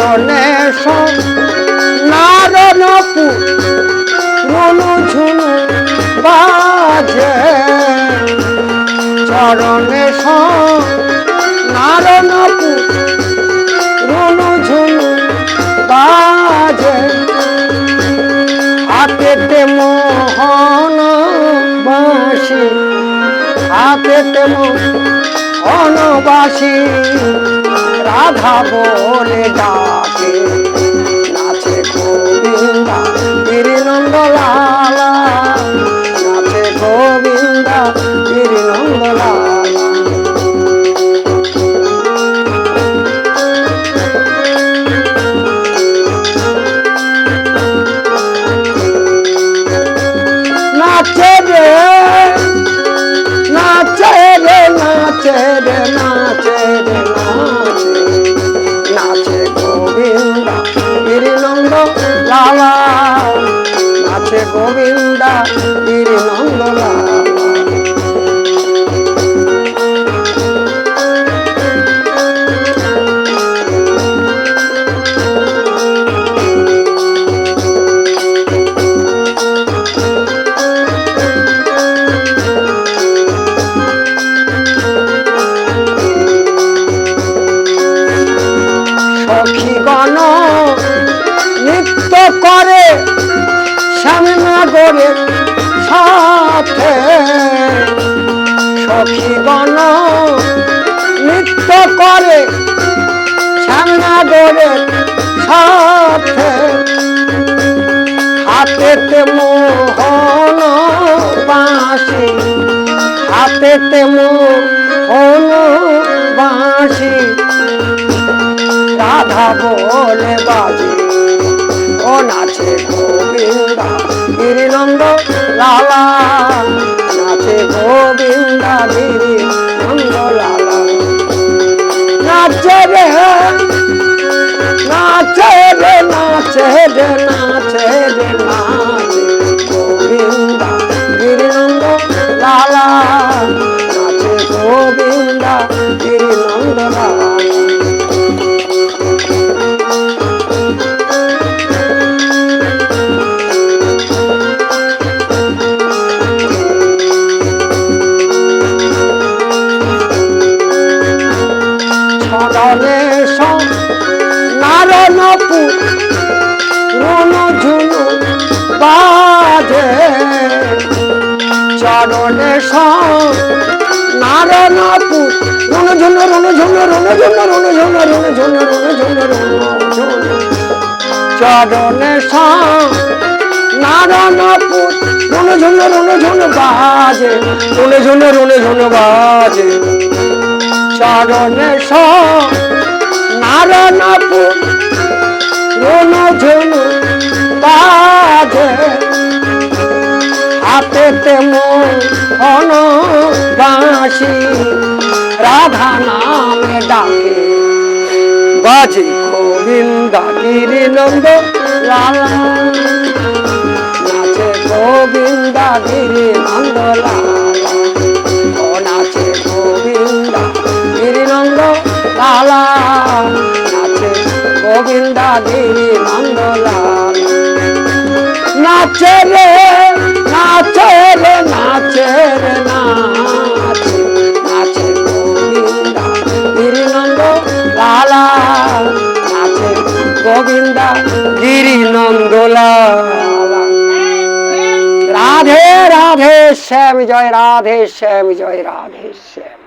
চরণে সব নারণপু রুনু ঝুনু বাজে। চরণে সব নারণপু রুনু ঝুনু বাজে। হাতেতে মোহন বাঁশি হাতেতে মোহন বাঁশি রাধা বলে ডাকে। নাচে গোবিন্দা গিরিনন্দ লালা নাচে গোবিন্দা গিরিনন্দ লালা নাচে রে নাচে রে নাচে রে নাচে রে, নাচে গোবিন্দা গিরিনন্দ সখীগণ করে শ্যামনগরের সাথে সখীগণ নৃত্য করে শ্যামনগরের সাথে। হাতেতে মোহন বাঁশি, হাতেতে মোহন বাঁশি। রাধা বলে বাজে, ও নাচে গোবিন্দা গিরিনন্দ লালা নাচে গোবিন্দা গিরিনন্দ লালা নাচে রে নাচে রে নাচে চরণে নারণপু রুনু ঝুনু রুনু ঝুনু রুনু ঝুনু রুনু ঝুনু রুনু ঝুনু রুনু ঝুনু রুনু ঝুনু। চরণে নারণপু রুনু ঝুনু রুনু ঝুনু বাজে। রুনু ঝুনু রুনু ঝুনু বাজে। চরণে স নারায়ণপুর রুন ঝুনু বাজে। করে অনবাসী। রাধা নামে ডাকে। বাজে গোবিন্দির নন্দ লালা। নাচে গোবিন্দির নন্দ লালা। নাচে গোবিন্দির নন্দ লালা। নাচে গোবিন্দির নন্দ লালা। নাচে রে নাচে রে নাচে রে নাচে নাচে গোবিন্দা, গিরিনন্দ লালা। নাচে গোবিন্দা, গিরিনন্দ রাধে রাধে, শ্যাম জয়, রাধে, শ্যাম জয়, রাধে, শ্যাম।